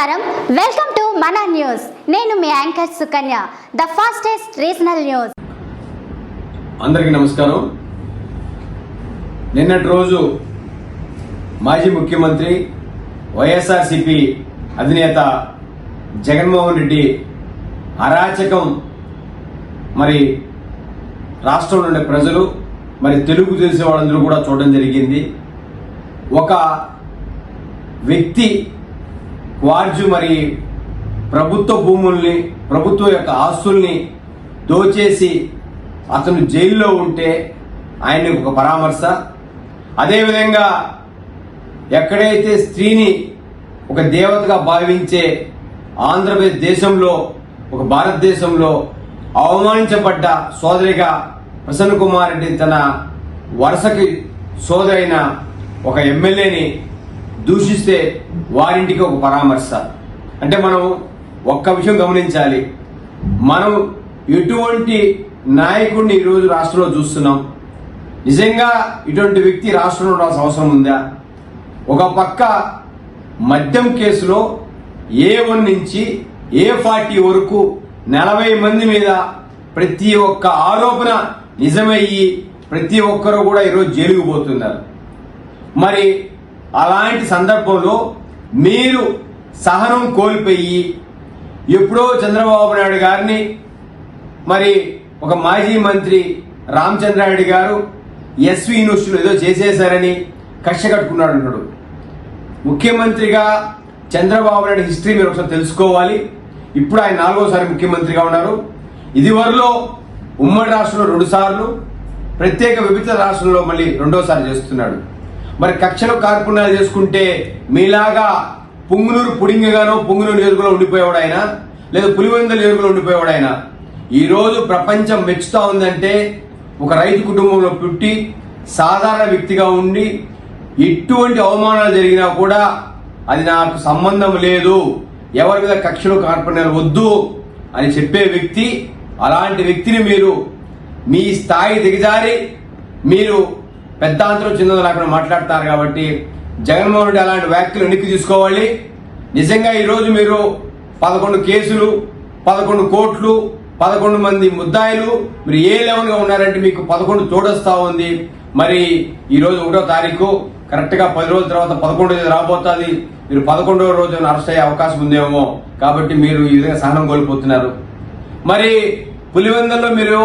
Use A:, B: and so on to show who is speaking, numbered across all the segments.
A: నమస్కారం. Welcome to మన news నేను మీ anchor Sukanya the fastest regional news
B: అందరికీ నమస్కారం. నిన్నటి రోజు మాజీ ముఖ్యమంత్రి వైఎస్ఆర్సిపి అధినేత జగన్మోహన్ రెడ్డి అరాచకం మరి రాష్ట్రంలో ఉండే ప్రజలు మరి తెలుగు తెలిసే వాళ్ళందరూ కూడా చూడడం జరిగింది. ఒక వ్యక్తి వార్జు మరి ప్రభుత్వ భూముల్ని ప్రభుత్వం యొక్క ఆస్తుల్ని దోచేసి అతను జైల్లో ఉంటే ఆయనకు ఒక పరామర్శ. అదేవిధంగా ఎక్కడైతే స్త్రీని ఒక దేవతగా భావించే ఆంధ్రప్రదేశ్ దేశంలో ఒక భారతదేశంలో అవమానించబడ్డ సోదరిగా ప్రసన్న కుమార్ రెడ్డి తన వరుసకి సోదరైన ఒక ఎమ్మెల్యేని దూషిస్తే వారింటికి ఒక పరామర్శ. అంటే మనం ఒక్క విషయం గమనించాలి. మనం ఎటువంటి నాయకుడిని ఈరోజు రాష్ట్రంలో చూస్తున్నాం? నిజంగా ఇటువంటి వ్యక్తి రాష్ట్రంలో ఉండాల్సిన అవసరం ఉందా? ఒక పక్క మద్యం కేసులో ఏ వన్ నుంచి ఏ ఫార్టీ వరకు నలభై మంది మీద ప్రతి ఒక్క ఆరోపణ నిజమయ్యి ప్రతి ఒక్కరూ కూడా ఈరోజు జైలుకు పోతున్నారు. మరి అలాంటి సందర్భంలో మీరు సహనం కోల్పోయి ఎప్పుడో చంద్రబాబు నాయుడు గారిని మరి ఒక మాజీ మంత్రి రామచంద్రారెడ్డి గారు ఎస్వి యూనివర్సిటీలో ఏదో చేసేశారని కక్ష కట్టుకున్నాడు ముఖ్యమంత్రిగా చంద్రబాబు నాయుడు హిస్టరీ మీరు ఒకసారి తెలుసుకోవాలి. ఇప్పుడు ఆయన నాలుగోసారి ముఖ్యమంత్రిగా ఉన్నారు. ఇదివరలో ఉమ్మడి రాష్ట్రంలో రెండు సార్లు ప్రత్యేక విభిత రాష్ట్రంలో మళ్ళీ రెండోసారి చేస్తున్నాడు. మరి కక్షలు కార్పుణ్యాలు చేసుకుంటే మీలాగా పుంగునూరు పుడింగగానో పుంగునూరు నియోజకవర్గంలో ఉండిపోయేవాడు ఆయన లేదా పులివెందుల నియోజకవర్గంలో ఉండిపోయేవాడు ఆయన. ఈరోజు ప్రపంచం మెచ్చుతా ఉందంటే ఒక రైతు కుటుంబంలో పుట్టి సాధారణ వ్యక్తిగా ఉండి ఎటువంటి అవమానాలు జరిగినా కూడా అది నాకు సంబంధం లేదు. ఎవరి మీద కక్షలు కార్పణ్యాలు వద్దు అని చెప్పే వ్యక్తి అలాంటి వ్యక్తిని మీరు మీ స్థాయి దిగజారి మీరు పెద్ద అంతరం చిన్నది లేకుండా మాట్లాడతారు కాబట్టి జగన్మోహన్ రెడ్డి అలాంటి వ్యాఖ్యలు వెనక్కి తీసుకోవాలి? నిజంగా ఈరోజు మీరు పదకొండు కేసులు పదకొండు కోట్లు పదకొండు మంది ముద్దాయిలు మీరు ఏ లెవెల్గా ఉన్నారంటే మీకు పదకొండు తోడొస్తా ఉంది. మరి ఈరోజు ఒకటో తారీఖు కరెక్ట్గా పది రోజుల తర్వాత పదకొండో తేదీ రాబోతుంది. మీరు పదకొండవ రోజు అరెస్ట్ అయ్యే అవకాశం ఉందేమో. కాబట్టి మీరు ఈ విధంగా సహనం కోల్పోతున్నారు. మరి పులివెందుల్లో మీరు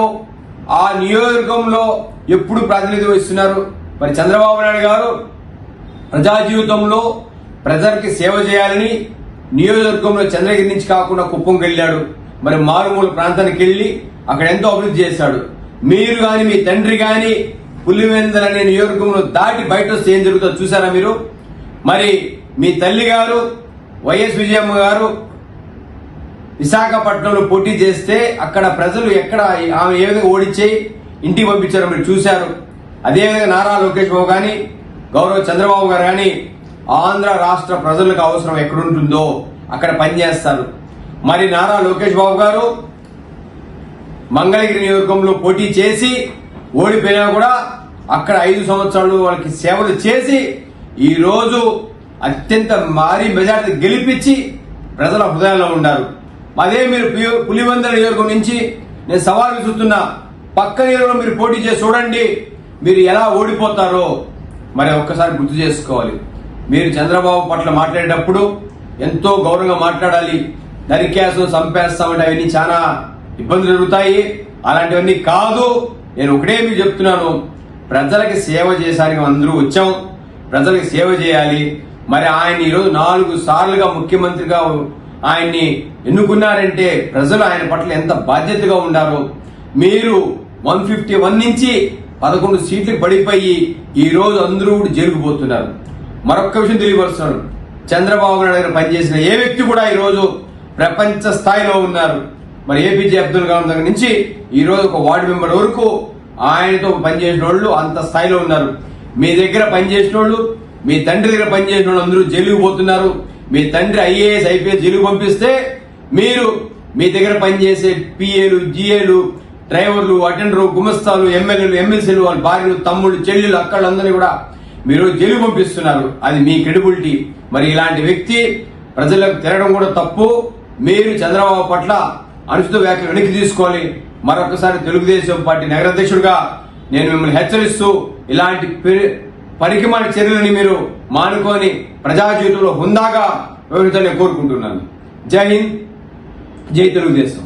B: ఆ నియోజకవర్గంలో ఎప్పుడు ప్రాతినిధ్యం వహిస్తున్నారు? మరి చంద్రబాబు నాయుడు గారు ప్రజా జీవితంలో ప్రజలకి సేవ చేయాలని నియోజకవర్గంలో చంద్రగిరి నుంచి కాకుండా కుప్పంకి వెళ్ళాడు. మరి మారుమూల ప్రాంతానికి వెళ్ళి అక్కడ ఎంతో అభివృద్ధి చేశాడు. మీరు కానీ మీ తండ్రి కానీ పులివెందల అనే నియోజకవర్గంలో దాటి బయట వస్తే ఏం జరుగుతుందో చూసారా మీరు? మరి మీ తల్లి గారు వైఎస్ విజయమ్మ గారు విశాఖపట్నంలో పోటీ చేస్తే అక్కడ ప్రజలు ఎక్కడ ఆమె ఏ విధంగా ఓడించేయి ఇంటికి పంపించారో మీరు చూశారు. అదేవిధంగా నారా లోకేష్ బాబు కానీ గౌరవ చంద్రబాబు గారు కానీ ఆంధ్ర రాష్ట్ర ప్రజలకు అవసరం ఎక్కడుంటుందో అక్కడ పనిచేస్తారు. మరి నారా లోకేష్ బాబు గారు మంగళగిరి నియోజకవర్గంలో పోటీ చేసి ఓడిపోయినా కూడా అక్కడ ఐదు సంవత్సరాలు వాళ్ళకి సేవలు చేసి ఈరోజు అత్యంత భారీ మెజార్టీ గెలిపించి ప్రజల హృదయంలో ఉన్నారు. అదే మీరు పులి- నియోజకం నియోజకవర్గం నుంచి నేను సవాల్ విసురుతున్నా. పక్క నియోజకవర్గంలో మీరు పోటీ చేసి చూడండి మీరు ఎలా ఓడిపోతారో మరి ఒక్కసారి గుర్తు చేసుకోవాలి. మీరు చంద్రబాబు పట్ల మాట్లాడేటప్పుడు ఎంతో గౌరవంగా మాట్లాడాలి. నరికేసం చంపేస్తామంటే అవన్నీ చాలా ఇబ్బందులు జరుగుతాయి అలాంటివన్నీ కాదు. నేను ఒకటే మీకు చెప్తున్నాను. ప్రజలకి సేవ చేశానికి అందరూ వచ్చాం. ప్రజలకు సేవ చేయాలి. మరి ఆయన ఈరోజు నాలుగు సార్లుగా ముఖ్యమంత్రిగా ఆయన్ని ఎన్నుకున్నారంటే ప్రజలు ఆయన పట్ల ఎంత బాధ్యతగా ఉండారో మీరు వన్ ఫిఫ్టీ వన్ నుంచి పదకొండు సీట్లు పడిపోయి ఈ రోజు అందరూ కూడా జరిగిపోతున్నారు మరొక్క విషయం తెలియపరుస్తున్నాను. చంద్రబాబు నాయుడు గారు పనిచేసిన ఏ వ్యక్తి కూడా ఈ రోజు ప్రపంచ స్థాయిలో ఉన్నారు. మరి ఏపీజే అబ్దుల్ కలాం దగ్గర నుంచి ఈ రోజు ఒక వార్డు మెంబర్ వరకు ఆయనతో పనిచేసిన వాళ్ళు అంత స్థాయిలో ఉన్నారు. మీ దగ్గర పనిచేసిన వాళ్ళు మీ తండ్రి దగ్గర పనిచేసిన వాళ్ళు అందరూ జైలుకు పోతున్నారు. మీ తండ్రి ఐఏఎస్ ఐపీఎస్ జైలుకు పంపిస్తే మీరు మీ దగ్గర పనిచేసే పిఏలు జిఏలు డ్రైవర్లు అటెండర్ గుమస్తాలు ఎమ్మెల్యేలు ఎమ్మెల్సీలు వాళ్ళ భార్యలు తమ్ముళ్ళు చెల్లెలు అక్కళ్ళందరినీ కూడా మీరు జైలు పంపిస్తున్నారు. అది మీ క్రెడిబిలిటీ. మరి ఇలాంటి వ్యక్తి ప్రజలకు తిరగడం కూడా తప్పు. మీరు చంద్రబాబు పట్ల అనుచిత వ్యాఖ్యలు వెనక్కి తీసుకోవాలి. మరొకసారి తెలుగుదేశం పార్టీ నగరాధ్యక్షుడిగా నేను మిమ్మల్ని హెచ్చరిస్తూ ఇలాంటి పెరి- పరికిమాల చర్యలని మీరు మానుకొని ప్రజా జీవితంలో హుందాగా వివరించాలని కోరుకుంటున్నాను. జై హింద్. జై తెలుగుదేశం.